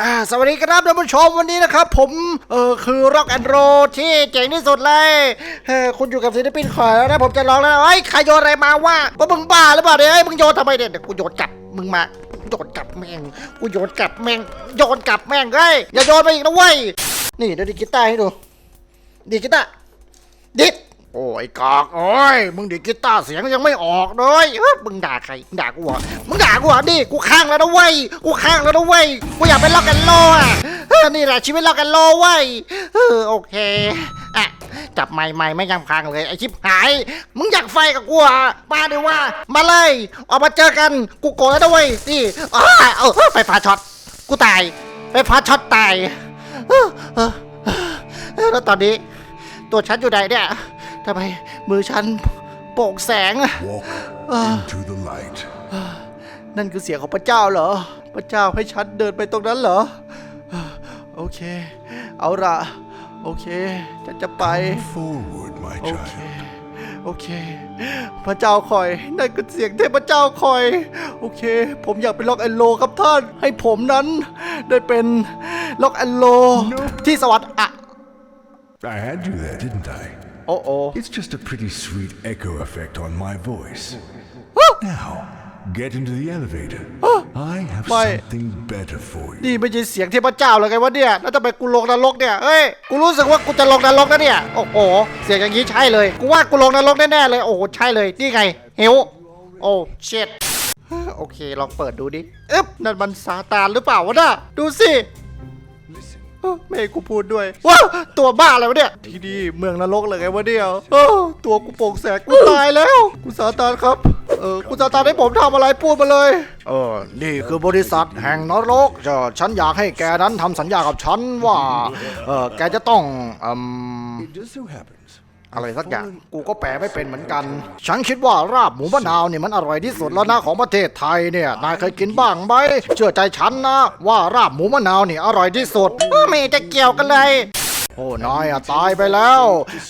อ่าสวัสดีครับท่านผู้ชมวันนี้นะครับ ผมเออคือร็อกแอนด์โรที่เจ๋งที่สุดเลยเออคุณอยู่กับศิลปินขอแล้วนะผมจะร้องแล้วนะเฮ้ยใครโยนอะไรมาว่าว่ามึงบ้าหรือเปล่าเนี่ยเฮ้ยมึงโยนทำไมเนี่ยเดี๋ยวกูโยนกลับมึงมาโยนกลับแม่งกูโยนกลับแม่งโยนกลับแม่งเฮ้ยอย่าโยนมาอีกนะเว้ยนี่เดี๋ยวดีดกีตาร์ให้ดูดีดกีตาร์ดิด โอ้ยกอกโอ้ยมึงดีกีตาร์เสียงยังไม่ออกเลยเฮ้ยมึงด่าใครมึงด่ากูเหรอมึงด่ากูเหรอดิกูข้างแล้วนะเว้ยกูข้างแล้วนะเว้ยกูอยากเป็นล็อกแอนโลอะนี่แหละชีวิตล็อกแอนโลเว้ยเออโอเคอะจับไม้ไม้ไม่ยังพังเลยไอชิบหาย มึงอยากไฟกับกูอะมาดิว่า มาเลยออกมาเจอกันกูโกรธแล้วนะเว้ยนี่อ้าเออไฟฟ้าช็อตกูตายไฟฟ้าช็อตตายเออเออแล้วตอนนี้ ตัวฉันอยู่ไหนเนี่ย ทำไมมือฉันโป่งแสงอะ Walk into the light. นั่นคือเสียงของพระเจ้าเหรอ พระเจ้าให้ฉันเดินไปตรงนั้นเหรอ โอเค เอาละโอเค ฉันจะไป Forward, my โอเค child. โอเค พระเจ้าคอย นั่นคือเสียงเทพเจ้าคอย โอเค ผมอยากเป็นล็อกแอนโลครับท่าน ให้ผมนั้น ได้เป็นล็อกแอนโลที่สวรรค์อะ I had you there, didn't I? โอ้โอ It's just a pretty sweet echo effect on my voice. Now, get into the elevator. I have Why? something better for you. นี่ไม่ใช่เสียงเทพเจ้าเลยไงวะเนี่ย แล้วทำไมกูลงนรกเนี่ยเฮ้ย กูรู้สึกว่ากูจะลงนรกนะเนี่ย โอ้โห เสียงอย่างนี้ใช่เลย กูว่ากูลงนรกแน่ๆเลย โอ้โห ใช่เลย นี่ไง เฮวโอ้ เช็ด โอเค ลองเปิดดูดิอึ๊บนั่นมันซาตานหรือเปล่าวะน่ะดูสิเอ้อ ไม่ให้กูพูดด้วยว้าวตัวบ้าอะไรวะเนี่ย ที่นี่เมืองนรกเลยไงวะเนี่ยเออตัวกูโป่งแสกกูตายแล้ว กูซาตานครับ เออกูซาตานให้ผมทำอะไรพูดมาเลย เออ นี่คือบริษัทแห่งนรกเออฉันอยากให้แกนั้นทำสัญญากับฉันว่า เออแกจะต้องอืม It just so happens. อะไรสักอย่าง กูก็แปลไม่เป็นเหมือนกัน ฉันคิดว่าราบหมูมะนาวเนี่ยมันอร่อยที่สุดแล้วนะของประเทศไทยเนี่ย นายเคยกินบ้างไหม เชื่อใจฉันนะว่าราบหมูมะนาวเนี่ยอร่อยที่สุดไม่จะเกี่ยวกันเลยโอ้นายอะตายไปแล้ว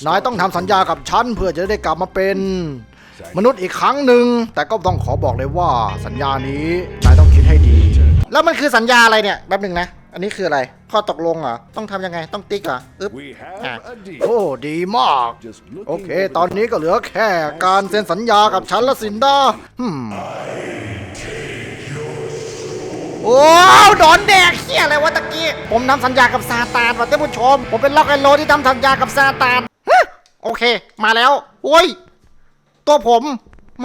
นายต้องทำสัญญากับฉันเพื่อจะได้กลับมาเป็นมนุษย์อีกครั้งหนึ่ง แต่ก็ต้องขอบอกเลยว่าสัญญานี้นายต้องคิดให้ดี แล้วมันคือสัญญาอะไรเนี่ยแป๊บหนึ่งนะ อันนี้คืออะไร ข้อตกลงเหรอ ต้องทำยังไง ต้องติ๊กเหรอ อึ๊บ We อะ have a deal. โอ้ ดีมาก Just looking โอเค ตอนนี้ก็เหลือแค่การเซ็นสัญญากับฉันและสินดาฮึมโอ้โดนแดกเฮียอะไรวะตะกี้ ผมทำสัญญากับซาตานว่ะท่านผู้ชม ผมเป็นล็อกแอนโลที่ทำสัญญากับซาตานฮะโอเค มาแล้ว โอ้ย ตัวผม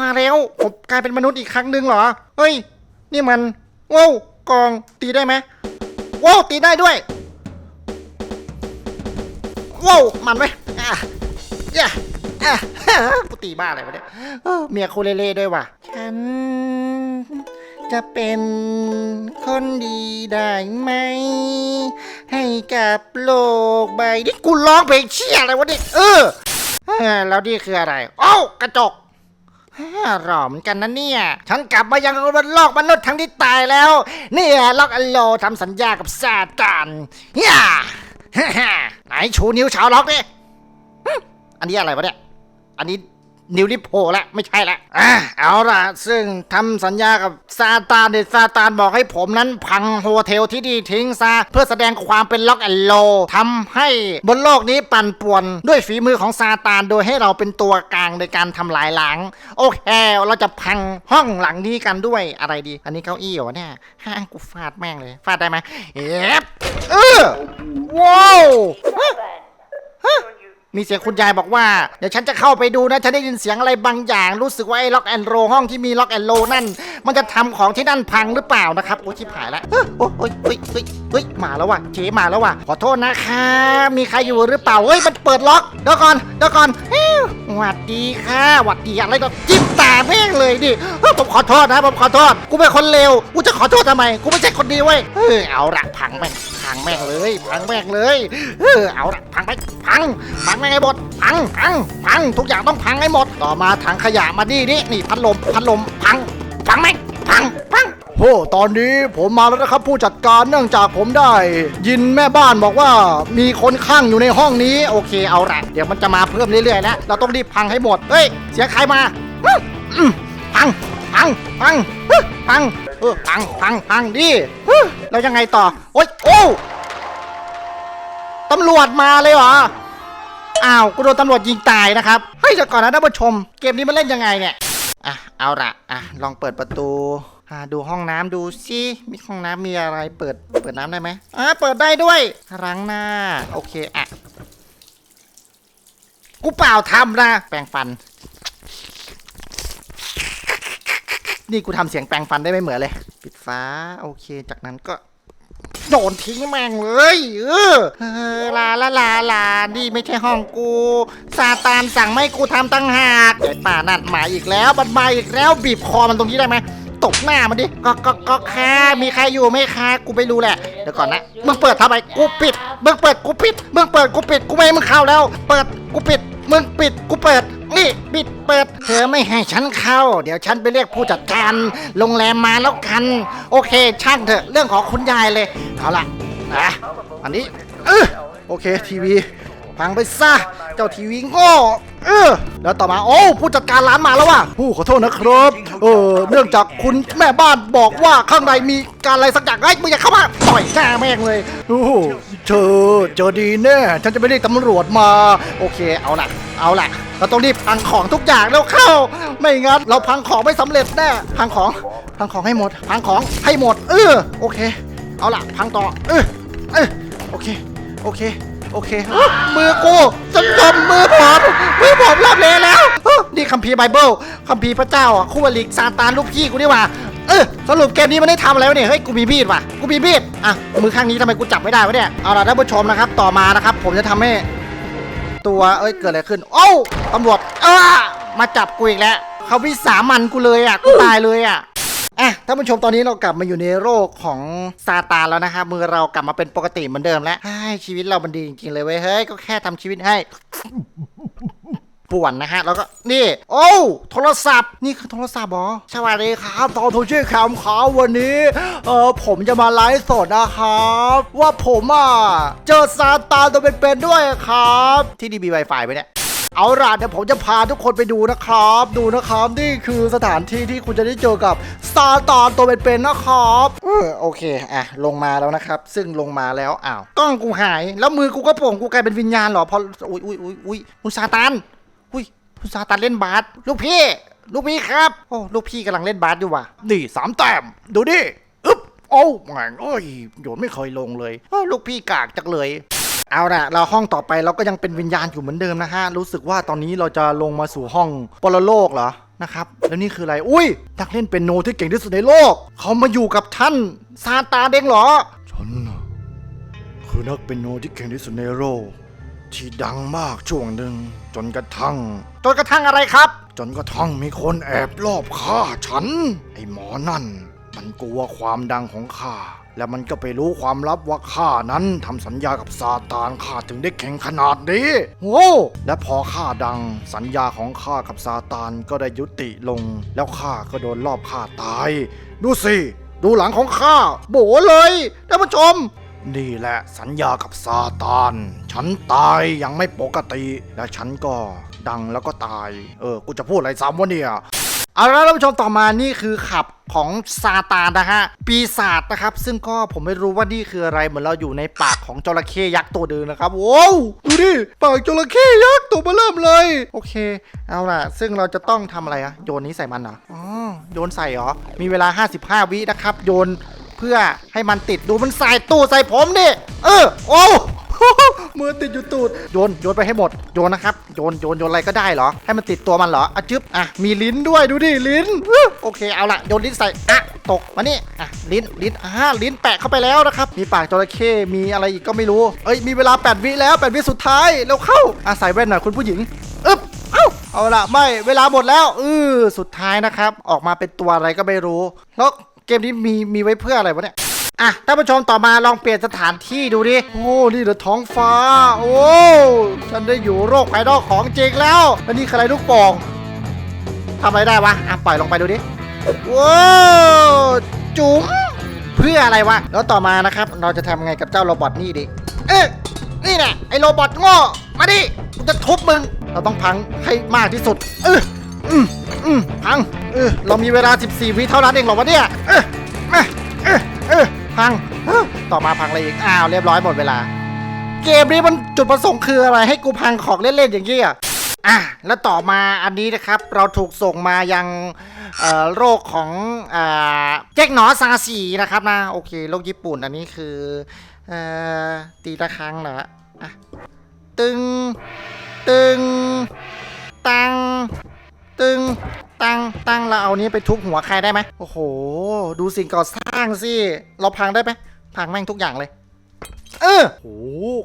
มาแล้ว ผมกลายเป็นมนุษย์อีกครั้งหนึ่งเหรอ เฮ้ย นี่มันว้าวกอง ตีได้ไหม ว้าวตีได้ด้วยว้าวมันไหมอะย่าอะกูตีบ้าอะไรวะเนี่ยเมียคูเลเล่ด้วยว่ะฉันจะเป็นคนดีได้ไหม ให้กับโลกใบนี้กูร้องเพลงเชี่ยอะไรวะเนี่ยเออแล้วนี่คืออะไร เอ้ากระจก หล่อเหมือนกันนะเนี่ย ฉันกลับมายังบนโลกมนุษย์ทั้งที่ตายแล้ว เนี่ยล็อกอัลโลทำสัญญากับซาตานย่าฮ่าฮ่าไหนชูนิ้วชาวล็อกดิอันนี้อะไรวะเนี่ย อันนี้ นิวลิโพละไม่ใช่ละอะเอาล่ะ ซึ่งทำสัญญากับซาตานเด็ซาตานบอกให้ผมนั้นพังโฮเทลที่ดีทิ้งซะ เพื่อแสดงความเป็นล็อกแอนโลทำให้บนโลกนี้ปั่นป่วนด้วยฝีมือของซาตานโดยให้เราเป็นตัวกลางในการทำลายล้าง โอเค เราจะพังห้องหลังนี้กันด้วยอะไรดี อันนี้เก้าอี้เหรอเนี่ยฮ่างกูฟาดแม่งเลย ฟาดได้ไหมเอ๊บเออว้าว มีเสียงคุณยายบอกว่า เดี๋ยวฉันจะเข้าไปดูนะ ฉันได้ยินเสียงอะไรบางอย่าง รู้สึกว่าไอ้ล็อกแอนโรห้องที่มีล็อกแอนโรนั่น มันจะทำของที่นั่นพังหรือเปล่านะครับโอ้ชิบหายแล้วเฮ้ยโอ้ยเฮ้ยเฮ้ยเฮ้ยมาแล้วว่ะเจ๊มาแล้วว่ะขอโทษนะคะมีใครอยู่หรือเปล่าเฮ้ยมันเปิดล็อกเดี๋ยวก่อนเดี๋ยวก่อนหวัดดีค่ะหวัดดีอะไรก็จิ้มตาแม่งเลยดิเฮ้ยผมขอโทษนะผมขอโทษกูเป็นคนเลวกูจะขอโทษทำไมกูไม่ใช่คนดีเว้ยเออเอาละพังแม่งพังแม่งเลยพังแม่งเลยเออเอาละพังไปพังพังแม่งให้หมดพังพังพังทุกอย่างต้องพังให้หมด ต่อมาถังขยะมาดีนี่นี่พัดลมพัดลมพัง พังแม่งพังพังโอ้ตอนนี้ผมมาแล้วนะครับ ผู้จัดการเนื่องจากผมได้ ยินแม่บ้านบอกว่ามีคนข้างอยู่ในห้องนี้ โอเคเอาละเดี๋ยวมันจะมาเพิ่มเรื่อยๆแล้วเราต้องรีบพังให้หมดเฮ้ยเสียงใครมาพังพังพังพังเออพังพังพังดิอื้อแล้วยังไงต่อโอ๊ยโอ้ตำรวจมาเลยเหรออ้าวกูโดนตำรวจยิงตายนะครับเฮ้ยเดี๋ยวก่อนนะท่านผู้ชม เกมนี้มันเล่นยังไงเนี่ย อะเอาละอะลองเปิดประตูอ่าดูห้องน้ำดูสิมีห้องน้ำมีอะไรเปิดเปิดน้ำได้ไหมอ่าเปิดได้ด้วยล้างหน้าโอเคอะกูเปล่าทำนะแปรงฟัน นี่กูทำเสียงแปรงฟันได้ไม่เหมือนเลย ปิดฟ้าโอเค จากนั้นก็ โยนทิ้งแม่งเลยเออเออลาลาลาลานี่ไม่ใช่ห้องกูซาตานสั่งไม่กูทำตั้งหากไอ้ป่านั่นมาอีกแล้วมันมาอีกแล้วบีบคอมันตรงนี้ได้ไหมตบหน้ามันดิก็ก็ก็ค่มีใครอยู่ไหมคะกูไม่รู้แหละ เดี๋ยวก่อนนะ มึงเปิดทำไม กูปิด มึงเปิดกูปิด มึงเปิดกูปิด กูไม่ให้มึงเข้าแล้ว เปิดกูปิด มึงปิดกูเปิด นี่ปิดเปิด เธอไม่ให้ฉันเข้า เดี๋ยวฉันไปเรียกผู้จัดการโรงแรมมาแล้วกัน โอเค ช่างเถอะเรื่องของคุณยายเลย เอาละนะอันนี้เออโอเคทีวีพังไปซะเจ้าทีวีโง่ เออแล้วต่อมาโอ้ผู้จัดการร้านมาแล้วว่ะผู้ขอโทษนะครับเออเนื่องจากคุณแม่บ้านบอกว่าข้างในมีการอะไรสักอย่างไอ้มึงอย่าเข้ามาต่อยหน้าแม่งเลยโอ้เธอเจอดีแน่ฉันจะไม่ได้ตำรวจมา โอเคเอาล่ะ เอาล่ะเราต้องรีบพังของทุกอย่างแล้วเข้า ไม่งั้นเราพังของไม่สำเร็จแน่พังของพังของให้หมด พังของให้หมด เออโอเค เอาล่ะ พังต่อเออเออโอเคโอเค โอเคมือกูจะจมมือผมมือผมรับเลยแล้วเอ้อนี่คัมภีร์ไบเบิลคัมภีร์พระเจ้าอะคู่อริซาตานลูกพี่กูนี่หว่าเออสรุปเกมนี้มันได้ทำอะไรวะเนี่ยเฮ้ยกูมีมีดว่ะกูมีมีดอะมือข้างนี้ทำไมกูจับไม่ได้วะเนี่ยเอาล่ะท่านผู้ชมนะครับต่อมานะครับ ผมจะทำให้ ตัวเอ้ยเกิดอะไรขึ้นโอ้าตำรวจเออมาจับกูอีกแล้วเขาวิสามันกูเลยอะกูตายเลยอะ อะท่านผู้ชมตอนนี้เรากลับมาอยู่ในโลกของซาตานแล้วนะครับมือเรากลับมาเป็นปกติเหมือนเดิมแล้วเฮ้ชีวิตเรามันดีจริงๆเลยเว้ยเฮ้ยก็แค่ทำชีวิตให้ ป่วนนะฮะ แล้วก็นี่ โอ้วโทรศัพท์นี่คือโทรศัพท์เหรอสวัสดีครับตอนโทรชื่อแคมครับวันนี้ เออผมจะมาไลฟ์สดนะครับ ว่าผมอะ เจอซาตานตัวเป็นๆด้วยครับ ที่นี่มี Wi-Fi ไหมเนี่ย เอาล่ะเดี๋ยวผมจะพาทุกคนไปดูนะครับ ดูนะครับนี่คือสถานที่ที่คุณจะได้เจอกับซาตานตัวเป็นๆนะครับเออโอเคอะลงมาแล้วนะครับ ซึ่งลงมาแล้วอ้าวกล้องกูหาย แล้วมือกูก็โป่งกูกลายเป็นวิญญาณเหรอพออุ้ยอุ้ยอุ้ยอุ้ยคุณซาตานอุ้ยคุณซาตานเล่นบาสลูกพี่ลูกพี่ครับโอ้ลูกพี่กำลังเล่นบาสอยู่ว่ะนี่สามแต้มดูดิอึ๊บโอ้แม่งเอ้ยโยนไม่เคยลงเลยลูกพี่กากจังเลย เอาละเราห้องต่อไปเราก็ยังเป็นวิญญาณอยู่เหมือนเดิมนะฮะ รู้สึกว่าตอนนี้เราจะลงมาสู่ห้องปรโลกเหรอ นะครับ แล้วนี่คืออะไร อุ้ยนักเล่นเป็นโนที่เก่งที่สุดในโลก เขามาอยู่กับท่านซาตานเด้งเหรอ ฉันน่ะคือนักเป็นโนที่เก่งที่สุดในโลก ที่ดังมากช่วงหนึ่งจนกระทั่ง จนกระทั่งอะไรครับ จนกระทั่งมีคนแอบลอบฆ่าฉัน ไอ้หมอนั่น มันกลัวความดังของข้า แล้วมันก็ไปรู้ความลับว่าข้านั้นทำสัญญากับซาตานข้าถึงได้แข็งขนาดนี้โอ้และพอข้าดัง สัญญาของข้ากับซาตานก็ได้ยุติลง แล้วข้าก็โดนลอบฆ่าตาย ดูสิ ดูหลังของข้าโบเลยท่านผู้ชม นี่แหละสัญญากับซาตาน ฉันตายยังไม่ปกติ และฉันก็ดังแล้วก็ตาย เออ กูจะพูดอะไรซ้ำวะเนี่ย เอาละท่านผู้ชมต่อมานี่คือขับของซาตานนะฮะปีศาจนะครับ ซึ่งก็ผมไม่รู้ว่านี่คืออะไรเหมือนเราอยู่ในปากของจระเข้ยักษ์ตัวเดิมนะครับโว้วดูดิปากจระเข้ยักษ์ตัวมาเริ่มเลย โอเค เอาล่ะ ซึ่งเราจะต้องทำอะไรอะโยนนี้ใส่มันเหรออ๋อโยนใส่เหรอ มีเวลา 55 วินะครับ โยนเพื่อให้มันติดดูมันใส่ตู้ใส่ผมดิเออโอ้ มือติดอยู่ตูดโยนโยนไปให้หมดโยนนะครับโยนโยนโยนอะไรก็ได้เหรอ ให้มันติดตัวมันเหรออะจึ๊บอะมีลิ้นด้วยดูดิลิ้นโอเคเอาละโยนลิ้นใส่อะตกมานี่อะลิ้นลิ้นอ่าลิ้นแปะเข้าไปแล้วนะครับมีปากจระเข้มีอะไรอีกก็ไม่รู้เอ้ยมีเวลา 8 วิแล้ว 8 วิสุดท้ายแล้วเข้าอะใส่แว่นหน่อยคุณผู้หญิงอึ๊บเอ้าเอาละไม่เวลาหมดแล้วเออสุดท้ายนะครับ ออกมาเป็นตัวอะไรก็ไม่รู้แล้วเกมนี้มีมีไว้เพื่ออะไรวะเนี่ย อะท่านผู้ชมต่อมาลองเปลี่ยนสถานที่ดูดิ โอ้ นี่เหรอท้องฟ้า โอ้ ฉันได้อยู่โลกภายนอกของจริงแล้วแล้วนี่คืออะไรลูกโป่งทำอะไรได้วะ อะปล่อยลงไปดูดิว้าวจุ๋มเพื่ออะไรวะ แล้วต่อมานะครับ เราจะทำไงกับเจ้าโรบอทนี่ดิ เอ๊ะนี่แหละไอ้โรบอทโง่ มาดิกูจะทุบมึง เราต้องพังให้มากที่สุด เอออืมอืมพัง เออเรามีเวลา 14 วิเท่านั้นเองเหรอวะเนี่ยเออ พังต่อมาพังอะไรอีก อ้าวเรียบร้อยหมดเวลา เกมนี้มันจุดประสงค์คืออะไรให้กูพังของเล่นๆอย่างนี้อะอะแล้วต่อมาอันนี้นะครับ เราถูกส่งมายังโรคของอ่าแจ็คหนอซาสีนะครับนะโอเคโรคญี่ปุ่นอันนี้คืออตีละครั้งเหรออะตึง ตึง ตัง ตึงตังตังเราเอานี้ไปทุบหัวใครได้ไหมโอ้โห ดูสิ่งก่อสร้างสิเราพังได้ไหมพังแม่งทุกอย่างเลย เออโอ้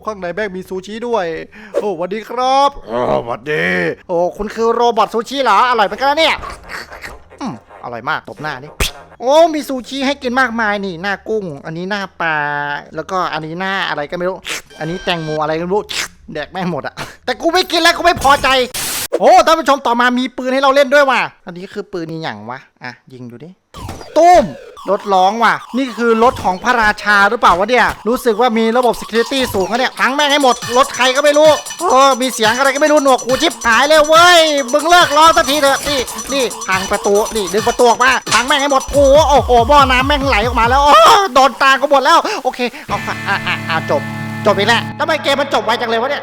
ข้างในแม่งมีซูชิด้วย โอ้สวัสดีครับเออสวัสดี โอ้คุณคือโรบอทซูชิเหรออร่อยเหมือนกันนะเนี่ยอืมอร่อยมากตบหน้านี่โอ้ มีซูชิให้กินมากมายนี่ หน้ากุ้ง อันนี้หน้าปลา แล้วก็อันนี้หน้าอะไรก็ไม่รู้ อันนี้แตงโมอะไรก็ไม่รู้ แดกแม่งหมดอะแต่กูไม่กินแล้วกูไม่พอใจ โอ้ท่านผู้ชมต่อมามีปืนให้เราเล่นด้วยว่ะ อันนี้คือปืนนี่อย่งวะ อะ ยิงดูดิ ตุ้ม รถร้องว่ะ นี่คือรถของพระราชาหรือเปล่าวะเนี่ย รู้สึกว่ามีระบบ security สูงนะเนี่ยพังแม่งให้หมด รถใครก็ไม่รู้ เออ มีเสียงอะไรก็ไม่รู้ หนวกหูชิบหายเลยเว้ย มึงเลิกร้องสักทีเถอะ นี่ นี่พังประตู นี่ดึงประตูออกมาพังแม่งให้หมด โอ้โหโอ้โหบ่อน้ำแม่งไหลออกมาแล้วโอ้โดนตาก็หมดแล้ว โอเค เอาค่ะอะอะอะจบ จบอีกแล้วทำไมเกมมันจบไวจังเลยวะเนี่ย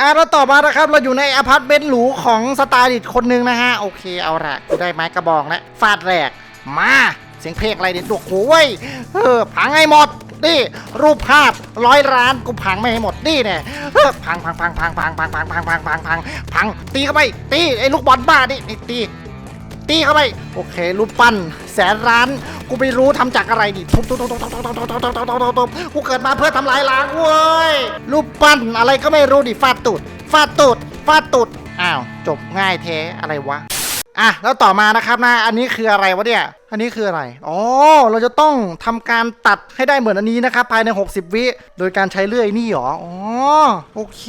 อะแล้วต่อมานะครับเราอยู่ในอพาร์ตเมนต์หรูของสไตลิสต์คนหนึ่งนะฮะ โอเคเอาละกูได้ไม้กระบองแล้วฟาดแรกมาเสียงเพลงอะไรเนี่ยดวกหูว้ยเออพังให้หมดนี่รูปภาพร้อยล้านกูพังไม่ให้หมดนี่เนี่ยเออพังพังพังพังพังพังพังพังพังพังพังพังตีเข้าไปตีไอ้ลูกบอลบ้านี่นี่ตี ตีเข้าไป โอเค รูปปั้น แสนร้าน กูไม่รู้ทำจากอะไรดิทุบทุบทุบทุบทุบทุบทุบทุบทุบทุบทุบทุบกูเกิดมาเพื่อทำลายล้างเว้ย รูปปั้นอะไรก็ไม่รู้ดิฟาดตูดฟาดตูดฟาดตูด อ้าว จบง่ายแท้อะไรวะ อะแล้วต่อมานะครับนะอันนี้คืออะไรวะเนี่ย อันนี้คืออะไร อ๋อ เราจะต้องทำการตัดให้ได้เหมือนอันนี้นะครับภายใน 60 วิ โดยการใช้เลื่อยนี่หรอ อ๋อ โอเค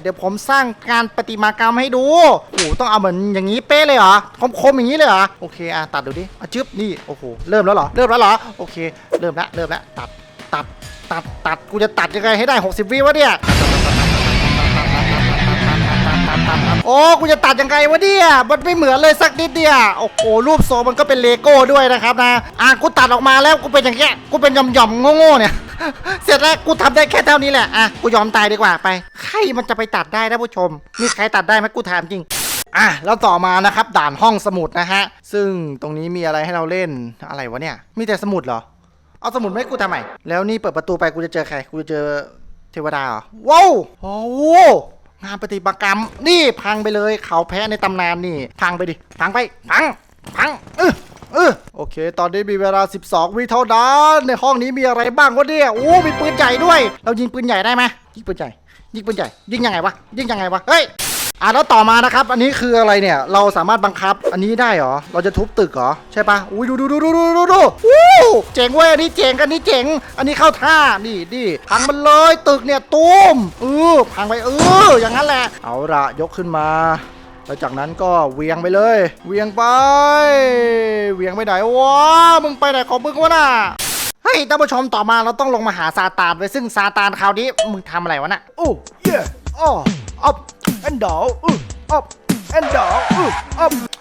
เดี๋ยวผมสร้างการประติมากรรมให้ดูโอ้โหต้องเอาเหมือนอย่างนี้เป๊ะเลยเหรอ คมๆอย่างนี้เลยเหรอ โอเค อะตัดดูดิอะจึ๊บ นี่ โอ้โห เริ่มแล้วเหรอ เริ่มแล้วเหรอ โอเค เริ่มแล้วเริ่มแล้วตัด ตัด ตัด ตัด กูจะตัดยังไงให้ได้ 60 วิวะเนี่ย โอ้กูจะตัดยังไงวะเนี่ยมันไม่เหมือนเลยสักนิดเดียวโอ้โหรูปทรงมันก็เป็นเลโก้ด้วยนะครับนะอะกูตัดออกมาแล้วกูเป็นอย่างเงี้ยกูเป็นหย่อมๆโง่ๆเนี่ยเสร็จแล้วกูทำได้แค่เท่านี้แหละอะกูยอมตายดีกว่าไปใครมันจะไปตัดได้นะผู้ชม มีใครตัดได้ไหมกูถามจริงอะแล้วต่อมานะครับด่านห้องสมุดนะฮะ ซึ่งตรงนี้มีอะไรให้เราเล่นอะไรวะเนี่ย มีแต่สมุดเหรอ เอาสมุดไม่กูทำไมแล้วนี่เปิดประตูไปกูจะเจอใคร กูจะเจอเทวดาเหรอว้าวโอ้ งานปฏิมากรรม นี่พังไปเลยเขาแพ้ในตำนานนี่ พังไปดิ พังไป พัง พังเออเออโอเค ตอนนี้มีเวลา 12 วิเท่านั้นในห้องนี้มีอะไรบ้างวะเนี่ยโอ้มีปืนใหญ่ด้วย เรายิงปืนใหญ่ได้ไหมยิงปืนใหญ่ยิงปืนใหญ่ยิงยังไงวะยิงยังไงวะเฮ้ย อะแล้วต่อมานะครับ อันนี้คืออะไรเนี่ย เราสามารถบังคับอันนี้ได้เหรอ เราจะทุบตึกเหรอ ใช่ปะอุ้ยดูดูดูดูดูดูดูวู้เจ๋งเว้ยอันนี้เจ๋งอันนี้เจ๋ง อันนี้เข้าท่านี่นี่พังมันเลยตึกเนี่ยตูมเออพังไปเอออย่างนั้นแหละ เอาละยกขึ้นมาแล้วจากนั้นก็เวียงไปเลย เวียงไป เวียงไปไหนวะมึงไปไหนของมึงวะน่ะเฮ้ยท่านผู้ชมต่อมาเราต้องลงมาหาซาตานไปซึ่งซาตานคราวนี้มึงทำอะไรวะน่ะ Oh, yeah. Oh, up and down. Uh, up and đỏ, ừ, up and đỏ, ừ, up.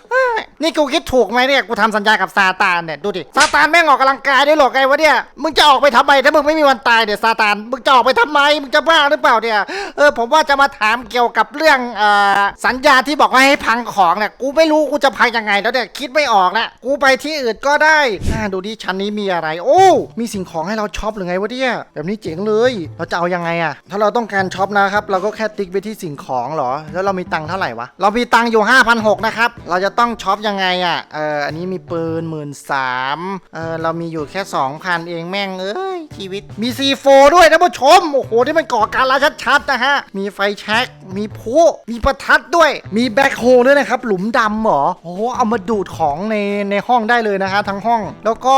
นี่กูคิดถูกไหมเนี่ยกูทำสัญญากับซาตานเนี่ยดูดิซาตานแม่งออกกำลังกายได้หรอกไงวะเนี่ยมึงจะออกไปทำไมถ้ามึงไม่มีวันตายเนี่ยซาตานมึงจะออกไปทำไมมึงจะบ้าหรือเปล่าเนี่ยเออผมว่าจะมาถามเกี่ยวกับเรื่องเอ่อสัญญาที่บอกว่าให้พังของเนี่ยกูไม่รู้กูจะพังยังไงแล้วเนี่ยคิดไม่ออกแล้วกูไปที่อื่นก็ได้อ่าดูดิชั้นนี้มีอะไร โอ้มีสิ่งของให้เราช็อปหรือไงวะเนี่ยแบบนี้เจ๋งเลย เราจะเอายังไงอะถ้าเราต้องการช็อปนะครับเราก็แค่ติ๊กไปที่สิ่งของเหรอ แล้วเรามีตังค์เท่าไหร่วะเรามีตังค์อยู่5,600นะครับเราจะต้องช็อปยังังไงอะเอออันนี้มีปืนหมื่นสามเออเรามีอยู่แค่2,000เองแม่งเอ้ยชีวิต มี C4 ด้วยนะผู้ชม โอ้โหที่มันก่อการร้ายชัดๆนะฮะ มีไฟแช็กมีพุมีประทัดด้วย มีแบ็คโฮด้วยนะครับ หลุมดำเหรอ โอ้โหเอามาดูดของในในห้องได้เลยนะฮะทั้งห้อง แล้วก็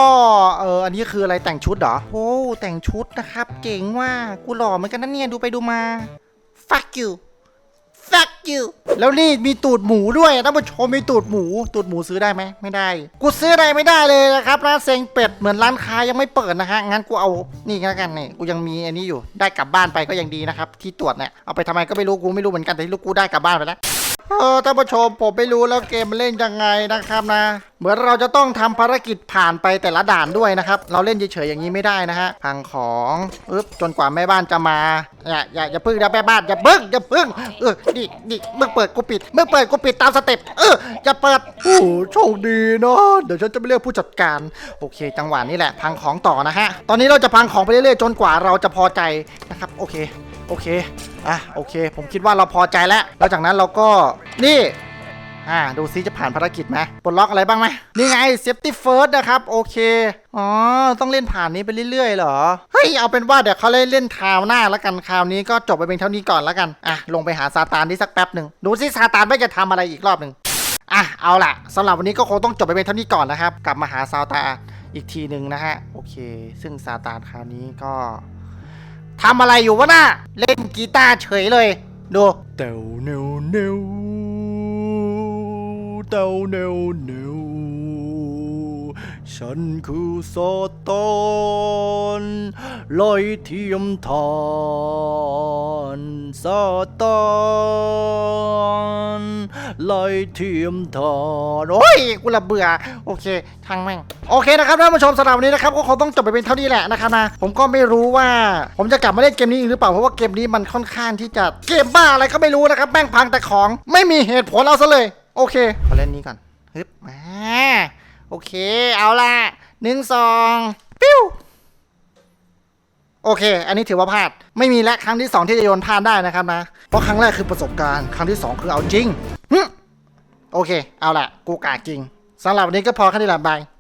เอออันนี้คืออะไรแต่งชุดเหรอ โอ้แต่งชุดนะครับเจ๋งว่ากูหล่อเหมือนกันนะเนี่ยดูไปดูมา fuck you fuck you แล้วนี่มีตูดหมูด้วยท่านผู้ชมมีตูดหมู ตูดหมูซื้อได้ไหมไม่ได้ กูซื้ออะไรไม่ได้เลยนะครับนะเซ็งเป็ดเหมือนร้านค้ายังไม่เปิดนะฮะงั้นกูเอานี่แล้วกันนี่กูยังมีอันนี้อยู่ได้กลับบ้านไปก็ยังดีนะครับที่ตรวจเนี่ยเอาไปทำไมก็ไม่รู้กูไม่รู้เหมือนกันแต่ที่ลูกกูได้กลับบ้านไปแล้ว เออท่านผู้ชมผมไม่รู้แล้วเกมมันเล่นยังไงนะครับนะ เหมือนเราจะต้องทำภารกิจผ่านไปแต่ละด่านด้วยนะครับ เราเล่นเฉยๆอย่างนี้ไม่ได้นะฮะพังของอึ๊บจนกว่าแม่บ้านจะมา อย่าอย่าอย่าพึ่งนะแม่บ้านอย่าพึ่งอย่าพึ่งเออดิดิมึงเปิดกูปิดมึงเปิดกูปิดตามสเต็ปเอออย่าเปิดโอ้โชคดีเนาะเดี๋ยวฉันจะไปเรียกผู้จัดการ โอเค จังหวะนี้แหละพังของต่อนะฮะตอนนี้เราจะพังของไปเรื่อยๆจนกว่าเราจะพอใจนะครับ โอเค อเค อะ โอเค ผมคิดว่าเราพอใจแล้ว แล้วจากนั้นเราก็ นี่ อ่า ดูซิจะผ่านภารกิจไหมปลดล็อกอะไรบ้างไหมนี่ไง safety first นะครับ โอเค อ๋อ ต้องเล่นผ่านนี้ไปเรื่อยๆเหรอ เฮ้ย เอาเป็นว่าเดี๋ยวเขาเล่นเล่นคราวหน้าแล้วกัน คราวนี้ก็จบไปเป็นเท่านี้ก่อนแล้วกัน อะ ลงไปหาซาตานที่สักแป๊บหนึ่ง ดูซิซาตานไม่จะทำอะไรอีกรอบหนึ่งอะ เอาล่ะสำหรับวันนี้ก็คงต้องจบไปเป็นเท่านี้ก่อนนะครับ กลับมาหาซาตานอีกทีหนึ่งนะฮะ โอเค ซึ่งซาตานคราวนี้ก็ ทำอะไรอยู่วะน่ะเล่นกีตาร์เฉยเลย ดูเต่าเนวเนวเต่าเนวเนว ฉันคือซาตานลอยเทียมทานซาตานลอยเทียมทานโอ้ยกูละเบื่อ โอเคทางแม่ง โอเคนะครับท่านผู้ชมสำหรับวันนี้นะครับ ก็คงต้องจบไปเป็นเท่านี้แหละนะครับนะ ผมก็ไม่รู้ว่า ผมจะกลับมาเล่นเกมนี้อีกหรือเปล่า เพราะว่าเกมนี้มันค่อนข้างที่จะเกมบ้าอะไรก็ไม่รู้นะครับแม่งพังแต่ของ ไม่มีเหตุผลเอาซะเลย โอเคขอเล่นนี้ก่อนฮึบมา โอเค เอาละหนึ่งสองปิ้วโอเค อันนี้ถือว่าพลาด ไม่มีและครั้งที่สองที่จะโยนพลาดได้นะครับนะ เพราะครั้งแรกคือประสบการณ์ ครั้งที่สองคือเอาจริงโอเค เอาละกูกาจริงสำหรับวันนี้ก็พอแค่นี้แหละบาย